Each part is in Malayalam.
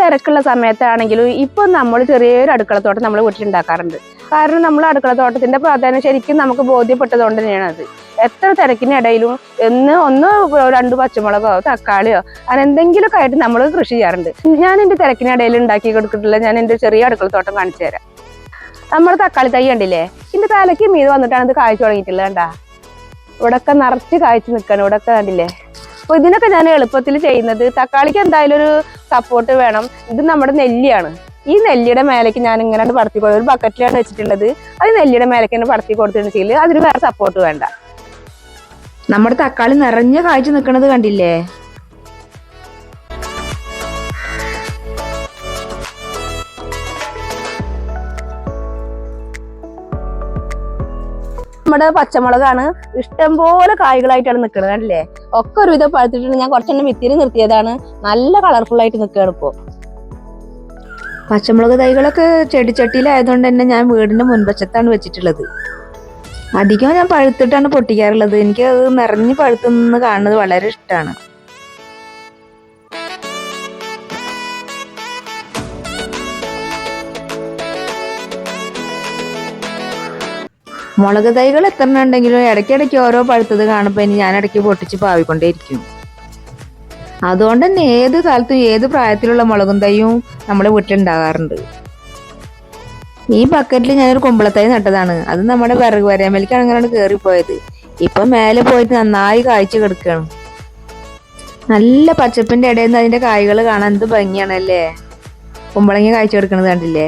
തിരക്കുള്ള സമയത്താണെങ്കിലും ഇപ്പൊ നമ്മൾ ചെറിയൊരു അടുക്കളത്തോട്ടം നമ്മൾ വീട്ടിലുണ്ടാക്കാറുണ്ട്. കാരണം നമ്മൾ അടുക്കളത്തോട്ടത്തിന്റെ പ്രാധാന്യം ശരിക്കും നമുക്ക് ബോധ്യപ്പെട്ടതുകൊണ്ട് തന്നെയാണ് അത്. എത്ര തിരക്കിനിടയിലും എന്ന് ഒന്ന് രണ്ട് പച്ചമുളകോ തക്കാളിയോ അങ്ങനെ എന്തെങ്കിലുമൊക്കെ ആയിട്ട് നമ്മൾ കൃഷി ചെയ്യാറുണ്ട്. ഞാൻ എന്റെ തിരക്കിനിടയിൽ ഉണ്ടാക്കി കൊടുത്തിട്ടുള്ള ഞാൻ എന്റെ ചെറിയ അടുക്കളത്തോട്ടം കാണിച്ചു തരാം. നമ്മുടെ തക്കാളി തൈ കണ്ടില്ലേ? ഇതിന്റെ തലയ്ക്ക് മീത് വന്നിട്ടാണ് ഇത് കാഴ്ച തുടങ്ങിയിട്ടുള്ളത് കണ്ടാ? ഇവിടൊക്കെ നിറച്ച് കാഴ്ച നിൽക്കണം ഇവിടൊക്കെ കണ്ടില്ലേ? അപ്പൊ ഇതിനൊക്കെ ഞാൻ എളുപ്പത്തിൽ ചെയ്യുന്നത് തക്കാളിക്ക് എന്തായാലും ഒരു സപ്പോർട്ട് വേണം. ഇത് നമ്മുടെ നെല്ലിയാണ്. ഈ നെല്ലിയുടെ മേലേക്ക് ഞാൻ ഇങ്ങനെ പടത്തി കൊടുക്കും ഒരു ബക്കറ്റിലാണ് വെച്ചിട്ടുള്ളത്. അത് നെല്ലിയുടെ മേലേക്ക് തന്നെ പടത്തി കൊടുത്തിട്ടുണ്ടെങ്കിൽ അതിന് വേറെ സപ്പോർട്ട് വേണ്ട. നമ്മുടെ തക്കാളി നിറഞ്ഞ കാഴ്ച നിൽക്കുന്നത് കണ്ടില്ലേ? നമ്മുടെ പച്ചമുളകാണ് ഇഷ്ടംപോലെ കായ്കളായിട്ടാണ് നിൽക്കുന്നത് കണ്ടില്ലേ? ഒക്കെ ഒരുവിധം പഴുത്തിട്ടുണ്ട്. ഞാൻ കുറച്ചെണ്ണം വിത്തിരി നിർത്തിയതാണ്. നല്ല കളർഫുൾ ആയിട്ട് നിൽക്കുകയാണ് ഇപ്പോൾ പച്ചമുളക് തൈകളൊക്കെ ചെടിച്ചട്ടിയിലായതുകൊണ്ട് തന്നെ ഞാൻ വീടിന്റെ മുൻവശത്താണ് വെച്ചിട്ടുള്ളത്. അധികം ഞാൻ പഴുത്തിട്ടാണ് പൊട്ടിക്കാറുള്ളത്. എനിക്ക് അത് നിറഞ്ഞ് പഴുത്തുനിന്ന് കാണുന്നത് വളരെ ഇഷ്ടമാണ്. മുളക് തൈകൾ എത്ര ഉണ്ടെങ്കിലും ഇടയ്ക്കിടയ്ക്ക് ഓരോ പഴുത്തത് കാണുമ്പോൾ ഇനി ഞാൻ ഇടയ്ക്ക് പൊട്ടിച്ച് പാവിക്കൊണ്ടേയിരിക്കും. അതുകൊണ്ട് തന്നെ ഏത് കാലത്തും ഏത് പ്രായത്തിലുള്ള മുളകും തൈയും നമ്മുടെ വീട്ടിലുണ്ടാകാറുണ്ട് ഈ ബക്കറ്റിൽ ഞാനൊരു കുമ്പളത്തൈ നട്ടതാണ്. അത് നമ്മുടെ വിറക് വരമേലേക്കാണ് അങ്ങനെ കയറിപ്പോയത് ഇപ്പൊ മേലെ പോയിട്ട് നന്നായി കായ്ച്ചു കിടക്കുകയാണ് നല്ല പച്ചപ്പിന്റെ ഇടയിൽ നിന്ന് അതിന്റെ കായ്കൾ കാണാൻ എന്ത് ഭംഗിയാണല്ലേ? കുമ്പളങ്ങ കായ്ച്ചു കിടക്കണത് കണ്ടില്ലേ?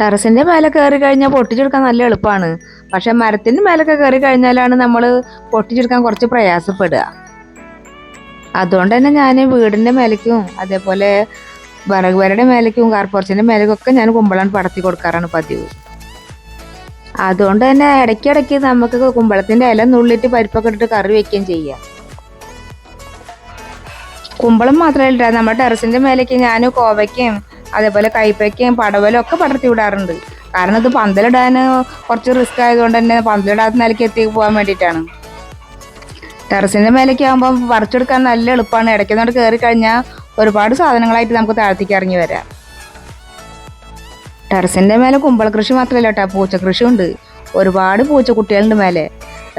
ടെറസിന്റെ മേലെ കയറി കഴിഞ്ഞാൽ പൊട്ടിച്ചെടുക്കാൻ നല്ല എളുപ്പമാണ് പക്ഷെ മരത്തിന്റെ മേലൊക്കെ കയറി കഴിഞ്ഞാലാണ് നമ്മൾ പൊട്ടിച്ചെടുക്കാൻ കുറച്ച് പ്രയാസപ്പെടുക. അതുകൊണ്ട് തന്നെ ഞാൻ വീടിന്റെ മേലേക്കും അതേപോലെ വിറക് വരയുടെ മേലേക്കും മേലേക്കും ഒക്കെ ഞാൻ കുമ്പളം പടത്തി കൊടുക്കാറാണ് പതിവ്. അതുകൊണ്ട് തന്നെ ഇടയ്ക്കിടയ്ക്ക് നമുക്ക് കുമ്പളത്തിന്റെ ഇല നുള്ളിട്ട് പരിപ്പൊക്കെ ഇട്ടിട്ട് കറി വെക്കുകയും ചെയ്യാം. കുമ്പളം മാത്രമല്ല നമ്മുടെ ടെറസിന്റെ മേലേക്ക് ഞാൻ കോവയ്ക്കയും അതേപോലെ കൈപ്പയ്ക്കും പടവലും ഒക്കെ പടർത്തി വിടാറുണ്ട്. കാരണം ഇത് പന്തലിടാൻ കുറച്ച് റിസ്ക് ആയതുകൊണ്ട് തന്നെ പന്തലിടാത്ത നിലയ്ക്ക് എത്തി പോകാൻ വേണ്ടിയിട്ടാണ്. ടെറസിന്റെ മേലേക്ക് ആകുമ്പോൾ പറിച്ചെടുക്കാൻ നല്ല എളുപ്പമാണ് ഇടയ്ക്കുന്നോട് കയറി കഴിഞ്ഞാൽ ഒരുപാട് സാധനങ്ങളായിട്ട് നമുക്ക് താഴ്ത്തിക്ക് ഇറങ്ങി വരാം. ടെറസിന്റെ മേലെ കുമ്പള കൃഷി മാത്രമല്ല കേട്ടോ പൂച്ച കൃഷി ഉണ്ട് ഒരുപാട് പൂച്ചക്കുട്ടികളുണ്ട് മേലെ.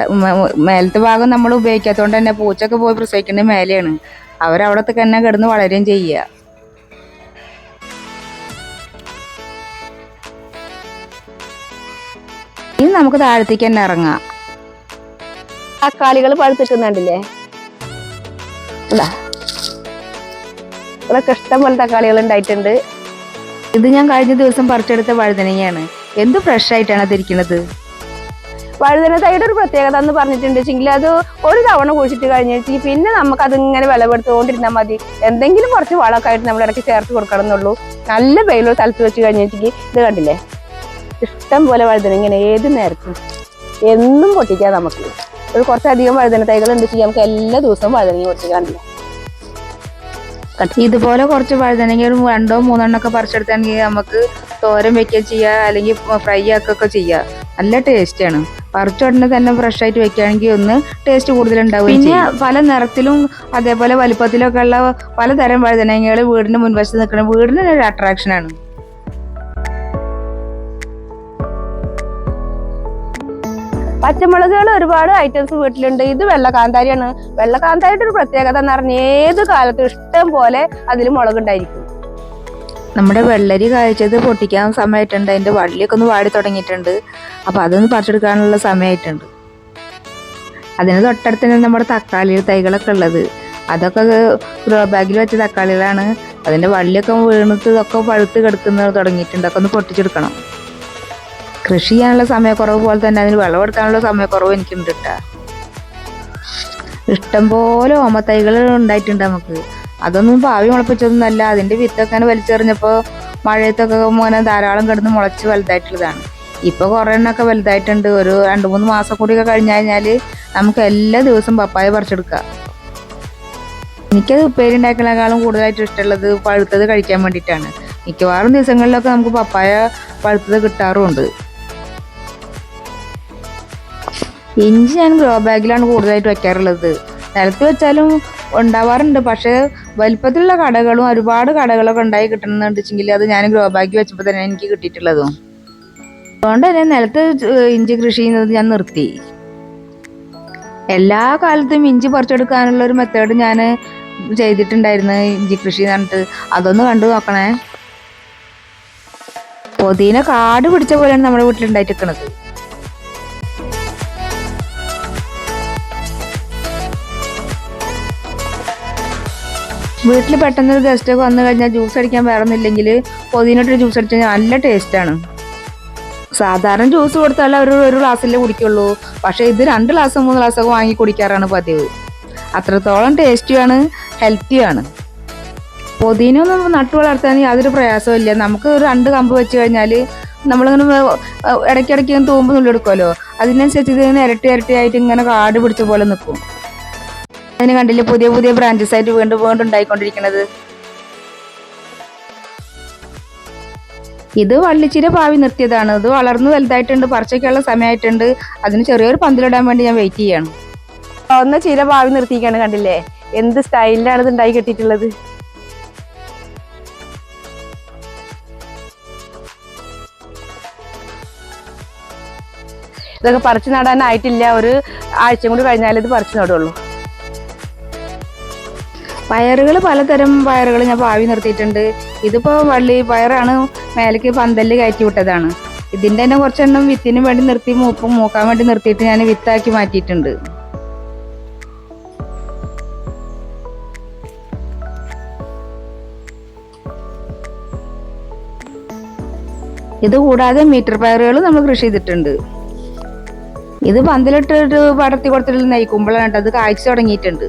മ- മ- മേലത്തെ ഭാഗം നമ്മൾ ഉപയോഗിക്കാത്തതുകൊണ്ട് തന്നെ പൂച്ചൊക്കെ പോയി പ്രസവിക്കേണ്ട മേലെയാണ്. അവരവിടത്തേക്ക് തന്നെ കിടന്ന് വളരുകയും ചെയ്യുക. ഇനി നമുക്ക് താഴത്തേക്ക് തന്നെ ഇറങ്ങാം. തക്കാളികൾ പഴുത്തിട്ടുന്നുണ്ടല്ലേ ഇതാ. ഇവിടെയൊക്കെ ഇഷ്ടം പോലെ തക്കാളികൾ ഉണ്ടായിട്ടുണ്ട്. ഇത് ഞാൻ കഴിഞ്ഞ ദിവസം പറിച്ചെടുത്ത വഴുതനങ്ങയാണ്. എന്ത് ഫ്രഷ് ആയിട്ടാണ് അതിരിക്കുന്നത് വഴുതന തൈയുടെ ഒരു പ്രത്യേകത എന്ന് പറഞ്ഞിട്ടുണ്ടെങ്കിൽ അത് ഒരു തവണ കുഴിച്ചിട്ട് കഴിഞ്ഞിട്ട് പിന്നെ നമുക്ക് അതിങ്ങനെ വിളവെടുത്തുകൊണ്ടിരുന്നാൽ മതി. എന്തെങ്കിലും കുറച്ച് വളമൊക്കെ ആയിട്ട് നമ്മൾ ഇടയ്ക്ക് ചേർത്ത് കൊടുക്കണം എന്നുള്ളൂ. നല്ല വെയിലുള്ള സ്ഥലത്ത് വെച്ച് കഴിഞ്ഞിട്ടുണ്ടെങ്കിൽ ഇത് കണ്ടില്ലേ? ഇഷ്ടം പോലെ വഴുതന ഇങ്ങനെ ഏത് നേരത്തും. എന്നും പൊട്ടിക്കാം നമുക്ക്. ഒരു കുറച്ചധികം വഴുതന തൈകൾ ഉണ്ട് ചെയ്യാം. നമുക്ക് എല്ലാ ദിവസവും വഴുതനങ്ങ പൊട്ടിക്കാറില്ല ഇതുപോലെ കുറച്ച് വഴുതനങ്ങ ഒരു രണ്ടോ മൂന്നെണ്ണോ ഒക്കെ പറിച്ചെടുത്താണെങ്കിൽ നമുക്ക് തോരൻ വെക്കുക ചെയ്യുക അല്ലെങ്കിൽ ഫ്രൈ ആക്കുകയൊക്കെ ചെയ്യുക. നല്ല ടേസ്റ്റാണ് പറിച്ചുടനെ തന്നെ ഫ്രഷ് ആയിട്ട് വെക്കുകയാണെങ്കിൽ ഒന്ന് ടേസ്റ്റ് കൂടുതലുണ്ടാവും പിന്നെ പല നിറത്തിലും അതേപോലെ വലുപ്പത്തിലൊക്കെ ഉള്ള പലതരം വഴുതനങ്ങകൾ വീടിന്റെ മുൻവശത്ത് നിൽക്കണം വീടിന് ഒരു അട്രാക്ഷനാണ് പച്ചമുളകുകൾ ഒരുപാട് ഐറ്റംസ് വീട്ടിലുണ്ട്. ഇത് വെള്ള കാന്താരിയാണ് വെള്ള കാന്താരിയുടെ ഒരു പ്രത്യേകത എന്ന് പറഞ്ഞാൽ ഏത് കാലത്തും ഇഷ്ടം പോലെ അതിൽ മുളകുണ്ടായിരിക്കും. നമ്മുടെ വെള്ളരി കായ്ച്ചത് പൊട്ടിക്കാൻ സമയമായിട്ടുണ്ട് അതിന്റെ വള്ളിയൊക്കെ ഒന്ന് വാടി തുടങ്ങിയിട്ടുണ്ട്. അപ്പൊ അതൊന്ന് പറിച്ചെടുക്കാനുള്ള സമയമായിട്ടുണ്ട്. അതിന് തൊട്ടടുത്ത് തന്നെ നമ്മുടെ തക്കാളി തൈകളൊക്കെ ഉള്ളത്. അതൊക്കെ ഗ്രോ ബാഗിൽ വെച്ച തക്കാളികളാണ്. അതിന്റെ വള്ളിയൊക്കെ വീണിട്ട് ഇതൊക്കെ പഴുത്ത് കിടക്കുന്നത് തുടങ്ങിയിട്ടുണ്ട്. അതൊക്കെ ഒന്ന് പൊട്ടിച്ചെടുക്കണം. കൃഷി ചെയ്യാനുള്ള സമയക്കുറവ് പോലെ തന്നെ അതിന് വിളവെടുക്കാനുള്ള സമയക്കുറവ് എനിക്കുണ്ട് കേട്ടോ ഇഷ്ടംപോലെ ഓമത്തൈകൾ ഉണ്ടായിട്ടുണ്ട് നമുക്ക്. അതൊന്നും ഭാവി മുളപ്പിച്ചതൊന്നുമല്ല. അതിന്റെ വിത്തൊക്കെ അങ്ങനെ വലിച്ചെറിഞ്ഞപ്പോൾ മഴയത്തൊക്കെ മോനെ ധാരാളം കിടന്ന് മുളച്ച് വലുതായിട്ടുള്ളതാണ്. ഇപ്പൊ കുറെ എണ്ണൊക്കെ വലുതായിട്ടുണ്ട്. ഒരു രണ്ട് മൂന്ന് മാസം കൂടിയൊക്കെ കഴിഞ്ഞു കഴിഞ്ഞാൽ നമുക്ക് എല്ലാ ദിവസവും പപ്പായ പറിച്ചെടുക്കാം. എനിക്കത് ഉപ്പേരി ഉണ്ടാക്കുന്നതിനേക്കാളും കൂടുതലായിട്ട് ഇഷ്ടമുള്ളത് പഴുത്തത് കഴിക്കാൻ വേണ്ടിയിട്ടാണ്. മിക്കവാറും ദിവസങ്ങളിലൊക്കെ നമുക്ക് പപ്പായ പഴുത്തത് കിട്ടാറുമുണ്ട്. ഇഞ്ചി ഞാൻ ഗ്രോ ബാഗിലാണ് കൂടുതലായിട്ട് വെക്കാറുള്ളത്. നിലത്ത് വെച്ചാലും ഉണ്ടാവാറുണ്ട്. പക്ഷേ വലിപ്പത്തിലുള്ള കടകളും ഒരുപാട് കടകളൊക്കെ ഉണ്ടായി കിട്ടണമെന്നുണ്ടെങ്കിൽ അത് ഞാൻ ഗ്രോ ബാഗ് വെച്ചപ്പോൾ തന്നെ എനിക്ക് കിട്ടിയിട്ടുള്ളതും. അതുകൊണ്ട് തന്നെ നിലത്ത് ഇഞ്ചി കൃഷി ചെയ്യുന്നത് ഞാൻ നിർത്തി. എല്ലാ കാലത്തും ഇഞ്ചി പറിച്ചെടുക്കാനുള്ള ഒരു മെത്തേഡ് ഞാൻ ചെയ്തിട്ടുണ്ടായിരുന്നു ഇഞ്ചി കൃഷി എന്ന് പറഞ്ഞിട്ട്. അതൊന്ന് കണ്ടു നോക്കണേ. പൊതിന കാട് പിടിച്ച പോലെയാണ് നമ്മുടെ വീട്ടിലുണ്ടായിട്ട് വീട്ടിൽ പെട്ടെന്നൊരു ഗസ്റ്റ് ഒക്കെ വന്നു കഴിഞ്ഞാൽ ജ്യൂസ് അടിക്കാൻ വേറെ ഒന്നുമില്ലെങ്കിൽ പൊതിനോട്ടൊരു ജ്യൂസ് അടിച്ചാൽ നല്ല ടേസ്റ്റാണ് സാധാരണ ജ്യൂസ് കൊടുത്താൽ അവർ ഒരു ഗ്ലാസ്സിലേ കുടിക്കുള്ളൂ. പക്ഷേ ഇത് രണ്ട് ഗ്ലാസ് മൂന്ന് ഗ്ലാസ്സൊക്കെ വാങ്ങി കുടിക്കാറാണ് പതിവ്. അത്രത്തോളം ടേസ്റ്റിയാണ് ഹെൽത്തിയാണ് പൊതിനൊന്നും നട്ടു വളർത്താൻ യാതൊരു പ്രയാസവും ഇല്ല. നമുക്ക് ഒരു രണ്ട് കമ്പ് വെച്ച് കഴിഞ്ഞാൽ നമ്മളിങ്ങനെ ഇടയ്ക്കിടയ്ക്ക് തൂമ്പ് നുള്ളെടുക്കുമല്ലോ അതിനനുസരിച്ച് ഇതിങ്ങനെ ഇരട്ടി ഇരട്ടിയായിട്ട് ഇങ്ങനെ കാട് പിടിച്ച പോലെ നിൽക്കും അതിന് കണ്ടില്ലേ പുതിയ പുതിയ ബ്രാഞ്ചസ് ആയിട്ട് വീണ്ടും വീണ്ടും ഉണ്ടായിക്കൊണ്ടിരിക്കുന്നത്. ഇത് വള്ളിച്ചിര പാവി നിർത്തിയതാണ്. ഇത് വളർന്നു വലുതായിട്ടുണ്ട് പറിച്ചൊക്കെയുള്ള സമയമായിട്ടുണ്ട്. അതിന് ചെറിയൊരു പന്തലിടാൻ വേണ്ടി ഞാൻ വെയിറ്റ് ചെയ്യാണ്. ഒന്ന് ചിര പാവി നിർത്തിയിക്കാണ് കണ്ടില്ലേ? എന്ത് സ്റ്റൈലിലാണ് ഇത് ഉണ്ടായി കെട്ടിയിട്ടുള്ളത്? ഇതൊക്കെ പറിച്ചു നടാനായിട്ടില്ല. ഒരു ആഴ്ച കൂടി കഴിഞ്ഞാലേ ഇത് പറിച്ചു നടുള്ളൂ. പയറുകൾ പലതരം പയറുകൾ ഞാൻ പാവി നിർത്തിയിട്ടുണ്ട്. ഇതിപ്പോ വള്ളി പയറാണ് മേലേക്ക് പന്തലിൽ കയറ്റി വിട്ടതാണ്. ഇതിന്റെ തന്നെ കുറച്ചെണ്ണം വിത്തിന് വേണ്ടി നിർത്തി മൂപ്പും മൂക്കാൻ വേണ്ടി നിർത്തിയിട്ട് ഞാൻ വിത്താക്കി മാറ്റിയിട്ടുണ്ട്. ഇത് കൂടാതെ മീറ്റർ പയറുകൾ നമ്മൾ കൃഷി ചെയ്തിട്ടുണ്ട്. ഇത് പന്തലിട്ടിട്ട് പടർത്തി കൊടുത്തിട്ട് നയിക്കുമ്പോഴാണ് കേട്ടോ അത് കായ്ച്ചു തുടങ്ങിയിട്ടുണ്ട്.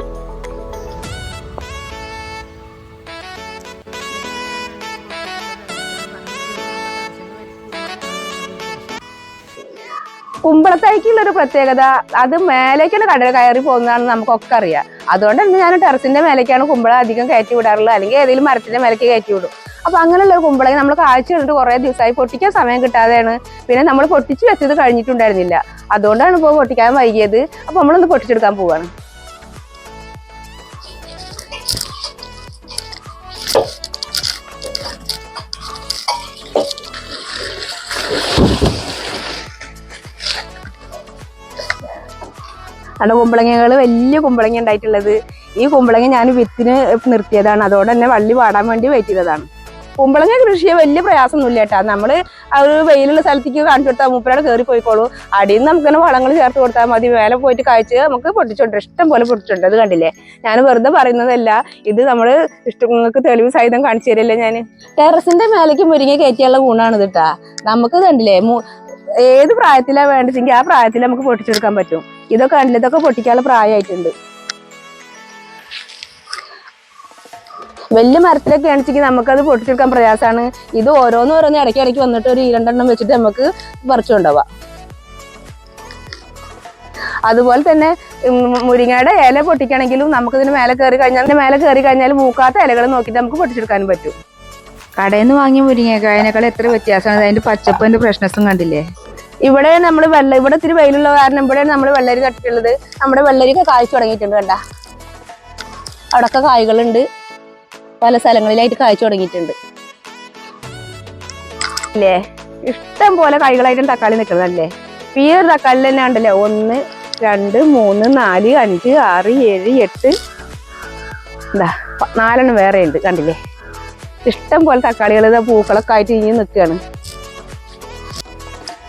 പ്രത്യേകത അത് മേലേക്കാണ് കടൽ കയറി പോകുന്നതാണെന്ന് നമുക്കൊക്കെ അറിയാം. അതുകൊണ്ട് തന്നെ ഞാൻ ടെറസിന്റെ മേലേക്കാണ് കുമ്പള അധികം കയറ്റി വിടാറുള്ളത്. അല്ലെങ്കിൽ ഏതെങ്കിലും മരത്തിന്റെ മേലേക്ക് കയറ്റി വിടും. അപ്പൊ അങ്ങനെയുള്ള ഒരു കുമ്പളങ്ങ നമ്മൾ കാഴ്ച കണ്ടിട്ട് കുറെ ദിവസമായി പൊട്ടിക്കാൻ സമയം കിട്ടാതെയാണ്. പിന്നെ നമ്മൾ പൊട്ടിച്ച് വെച്ചത് കഴിഞ്ഞിട്ടുണ്ടായിരുന്നില്ല. അതുകൊണ്ടാണ് ഇപ്പോൾ പൊട്ടിക്കാൻ വൈകിയത്. അപ്പൊ നമ്മളൊന്ന് പൊട്ടിച്ചെടുക്കാൻ പോവാണ്. അവിടെ കുമ്പളങ്ങകൾ വലിയ കുമ്പളങ്ങ ഉണ്ടായിട്ടുള്ളത്. ഈ കുമ്പളങ്ങ ഞാൻ വിത്തിന് നിർത്തിയതാണ്. അതോടെ തന്നെ വള്ളി വാടാൻ വേണ്ടി വെയിറ്റ് ചെയ്തതാണ്. കുമ്പളങ്ങ കൃഷിയെ വലിയ പ്രയാസമൊന്നുമില്ല കേട്ടാ. നമ്മൾ ആ ഒരു വെയിലുള്ള സ്ഥലത്തേക്ക് കാണിച്ചു കൊടുത്താൽ മൂപ്പരാട് കയറി പോയിക്കോളൂ. അടിയിൽ നിന്ന് നമുക്കിങ്ങനെ വളങ്ങൾ ചേർത്ത് കൊടുത്താൽ മതി. വേല പോയിട്ട് കാഴ്ച നമുക്ക് പൊട്ടിച്ചുണ്ട് ഇഷ്ടം പോലെ പൊട്ടിച്ചുണ്ട് അത് കണ്ടില്ലേ? ഞാൻ വെറുതെ പറയുന്നതല്ല. ഇത് നമ്മൾ ഇഷ്ടം നിങ്ങൾക്ക് തെളിവ് സഹിതം കാണിച്ചു തരില്ലേ ഞാൻ ടെറസിന്റെ മേലേക്ക് മുരിങ്ങ കയറ്റിയുള്ള ഗുണമാണ് കേട്ടാ. നമുക്ക് കണ്ടില്ലേ? ഏത് പ്രായത്തിലാണ് വേണ്ടിച്ചെങ്കിൽ ആ പ്രായത്തിൽ നമുക്ക് പൊട്ടിച്ചെടുക്കാൻ പറ്റും. ഇതൊക്കെ കണ്ടില്ല ഇതൊക്കെ പൊട്ടിക്കാനുള്ള പ്രായമായിട്ടുണ്ട്. വലിയ മരത്തിലൊക്കെ ആണെച്ചെങ്കിൽ നമുക്കത് പൊട്ടിച്ചെടുക്കാൻ പ്രയാസമാണ്. ഇത് ഓരോന്ന് ഓരോന്ന് ഇടയ്ക്ക് ഇടയ്ക്ക് വന്നിട്ട് ഒരു രണ്ടെണ്ണം വെച്ചിട്ട് നമുക്ക് പറിച്ചു കൊണ്ടുപോവാം അതുപോലെ തന്നെ മുരിങ്ങയുടെ ഇല പൊട്ടിക്കണമെങ്കിലും നമുക്ക് ഇതിന് മേലെ കയറി കഴിഞ്ഞാൽ മേലെ കയറി കഴിഞ്ഞാൽ മൂക്കാത്ത ഇലകൾ നോക്കിയിട്ട് നമുക്ക് പൊട്ടിച്ചെടുക്കാനും പറ്റും. കടയിൽ നിന്ന് വാങ്ങിയ മുരിങ്ങക്കായനേക്കാൾ എത്ര വ്യത്യാസമാണ്? അതിന്റെ പച്ചപ്പിന്റെ പ്രശ്നസും കണ്ടില്ലേ? ഇവിടെ നമ്മൾ വെള്ള ഇവിടെ ഇത്തിരി വെയിലുള്ള കാരണം ഇവിടെ നമ്മൾ വെള്ളരി നട്ടിട്ടുള്ളത്. നമ്മുടെ വെള്ളരിക്ക് കായ്ച്ചു തുടങ്ങിയിട്ടുണ്ട് കണ്ട. അവിടൊക്കെ കായ്കളുണ്ട്. പല സ്ഥലങ്ങളിലായിട്ട് കായ്ച്ചു തുടങ്ങിയിട്ടുണ്ട്. അല്ലേ? ഇഷ്ടം പോലെ കായ്കളായിട്ടും തക്കാളി നിൽക്കുന്നതല്ലേ ഈ ഒരു തക്കാളി തന്നെ ഉണ്ടല്ലോ ഒന്ന് രണ്ട് മൂന്ന് നാല് അഞ്ച് ആറ് ഏഴ് എട്ട്. എന്താ നാലെണ്ണം വേറെ ഉണ്ട് കണ്ടില്ലേ? ഇഷ്ടം പോലെ തക്കാളികൾ പൂക്കളൊക്കെ ആയിട്ട് ഇനി നിൽക്കുകയാണ്.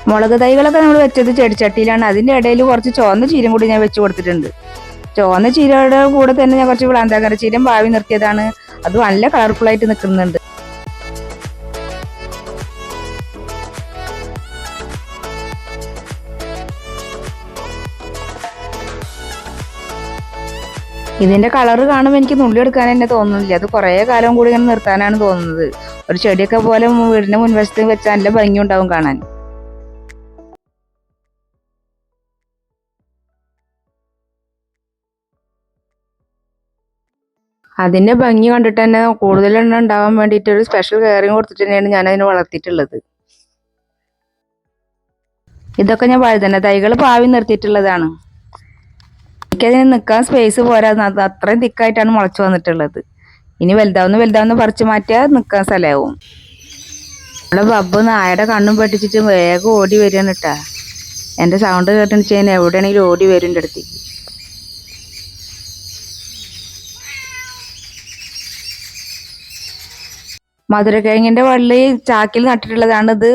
മുളക് തൈകളൊക്കെ നമ്മൾ വെച്ചത് ചെടിച്ചട്ടിയിലാണ്. അതിന്റെ ഇടയിൽ കുറച്ച് ചുവന്ന ചീരം കൂടി ഞാൻ വെച്ച് കൊടുത്തിട്ടുണ്ട്. ചുവന്ന ചീരയുടെ കൂടെ തന്നെ ഞാൻ കുറച്ച് വിളാന്താകര ചീരം ഭാവി നിർത്തിയതാണ്. അത് നല്ല കളർഫുൾ ആയിട്ട് നിൽക്കുന്നുണ്ട്. ഇതിന്റെ കളർ കാണുമ്പോൾ എനിക്ക് നുള്ളിയെടുക്കാൻ തന്നെ തോന്നുന്നില്ല. അത് കുറേ കാലം കൂടി ഇങ്ങനെ നിർത്താനാണ് തോന്നുന്നത്. ഒരു ചെടിയൊക്കെ പോലെ വീടിന്റെ മുൻവശത്ത് വെച്ചാൽ നല്ല ഭംഗി ഉണ്ടാവും കാണാൻ. അതിന്റെ ഭംഗി കണ്ടിട്ട് തന്നെ കൂടുതൽ എണ്ണം ഉണ്ടാവാൻ വേണ്ടിയിട്ട് ഒരു സ്പെഷ്യൽ കെയറിങ് കൊടുത്തിട്ട് തന്നെയാണ് ഞാൻ അതിനെ വളർത്തിയിട്ടുള്ളത്. ഇതൊക്കെ ഞാൻ വഴുതന തൈകൾ പാവി നിർത്തിയിട്ടുള്ളതാണ്. എനിക്കതിന് നിൽക്കാൻ സ്പേസ് പോരാ അത് അത്രയും തിക്കായിട്ടാണ് മുളച്ചു വന്നിട്ടുള്ളത്. ഇനി വലുതാവുന്ന വലുതാവുന്ന പറിച്ചു മാറ്റിയാൽ നിൽക്കാൻ സ്ഥലമാവും ഇവിടെ ബബ്ബ് നായയുടെ കണ്ണും പെട്ടിച്ചിട്ട് വേഗം ഓടി വരികയാണ് കേട്ടാ എന്റെ സൗണ്ട് കേട്ടെന്ന് വെച്ചാൽ എവിടെയാണെങ്കിലും ഓടി വരും എന്റെ അടുത്തേക്ക്. മധുരക്കിഴങ്ങിന്റെ വള്ളി ചാക്കിൽ നട്ടിട്ടുള്ളതാണ്. ഇത്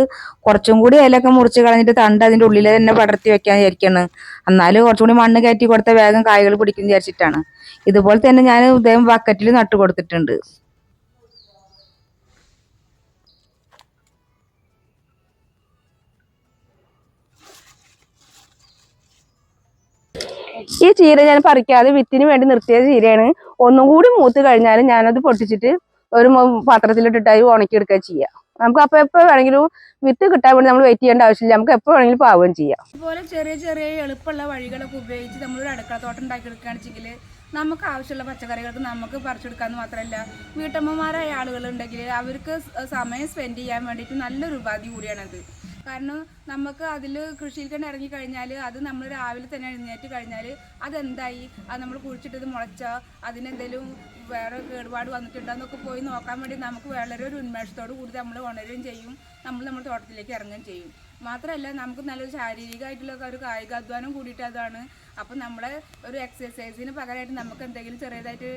കുറച്ചും കൂടി ഇലയൊക്കെ മുറിച്ച് കളഞ്ഞിട്ട് തണ്ട് അതിന്റെ ഉള്ളിൽ തന്നെ പടർത്തി വെക്കാൻ വിചാരിക്കാണ്. എന്നാലും കുറച്ചും കൂടി മണ്ണ് കയറ്റി കൊടുത്ത വേഗം കായ്കൾ പിടിക്കും വിചാരിച്ചിട്ടാണ്. ഇതുപോലെ തന്നെ ഞാൻ ഇദ്ദേഹം ബക്കറ്റിൽ നട്ടു കൊടുത്തിട്ടുണ്ട്. ഈ ചീര ഞാൻ പറിക്കാതെ വിത്തിന് വേണ്ടി നിർത്തിയ ചീരയാണ്. ഒന്നും കൂടി മൂത്ത് കഴിഞ്ഞാൽ ഞാനത് പൊട്ടിച്ചിട്ട് ഒരു പാത്രത്തിലിട്ടിട്ടായി ഉണക്കിയെടുക്കുക ചെയ്യാം. നമുക്ക് അപ്പൊ എപ്പോ വേണമെങ്കിലും വിത്ത് കിട്ടാൻ വേണ്ടി നമ്മൾ വെയിറ്റ് ചെയ്യേണ്ട ആവശ്യമില്ല. നമുക്ക് എപ്പോ വേണമെങ്കിലും പാവുകയും ചെയ്യാം. ഇതുപോലെ ചെറിയ ചെറിയ എളുപ്പമുള്ള വഴികളൊക്കെ ഉപയോഗിച്ച് നമ്മളൊരു അടുക്കള തോട്ടം ഉണ്ടാക്കിയെടുക്കുകയാണെന്നുവെച്ചെങ്കിൽ നമുക്ക് ആവശ്യമുള്ള പച്ചക്കറികൾക്ക് നമുക്ക് പറിച്ചെടുക്കാന്ന് മാത്രമല്ല വീട്ടമ്മമാരായ ആളുകളുണ്ടെങ്കിൽ അവർക്ക് സമയം സ്പെൻഡ് ചെയ്യാൻ വേണ്ടിയിട്ട് നല്ലൊരു ഉപാധി കൂടിയാണത്. കാരണം നമുക്ക് അതിൽ കൃഷിയിൽ തന്നെ ഇറങ്ങി കഴിഞ്ഞാൽ അത് നമ്മൾ രാവിലെ തന്നെ എഴുന്നേറ്റ് കഴിഞ്ഞാൽ അതെന്തായി? അത് നമ്മൾ കുഴിച്ചിട്ടത് മുളച്ചോ അതിനെന്തെങ്കിലും വേറെ കേടുപാട് വന്നിട്ടുണ്ടോന്നൊക്കെ പോയി നോക്കാൻ വേണ്ടി നമുക്ക് വളരെ ഒരു ഉന്മേഷത്തോടു കൂടി നമ്മൾ ഉണരുകയും ചെയ്യും. നമ്മൾ നമ്മുടെ തോട്ടത്തിലേക്ക് ഇറങ്ങുകയും ചെയ്യും. മാത്രമല്ല നമുക്ക് നല്ലൊരു ശാരീരികമായിട്ടുള്ള ഒരു കായികാധ്വാനം കൂടിയിട്ട് അതാണ്. അപ്പം നമ്മളെ ഒരു എക്സസൈസിന് പകരമായിട്ട് നമുക്ക് എന്തെങ്കിലും ചെറിയതായിട്ട്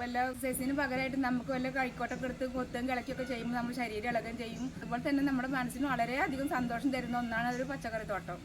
വല്ല എക്സസൈസിന് പകരമായിട്ട് നമുക്ക് വല്ല കൈക്കോട്ടൊക്കെ എടുത്ത് കൊത്തും കിളക്കൊക്കെ ചെയ്യുമ്പോൾ നമ്മൾ ശരീരം ഇളകുകയും ചെയ്യും. അതുപോലെ തന്നെ നമ്മുടെ മനസ്സിന് വളരെയധികം സന്തോഷം തരുന്ന ഒന്നാണ് ഒരു പച്ചക്കറി തോട്ടം.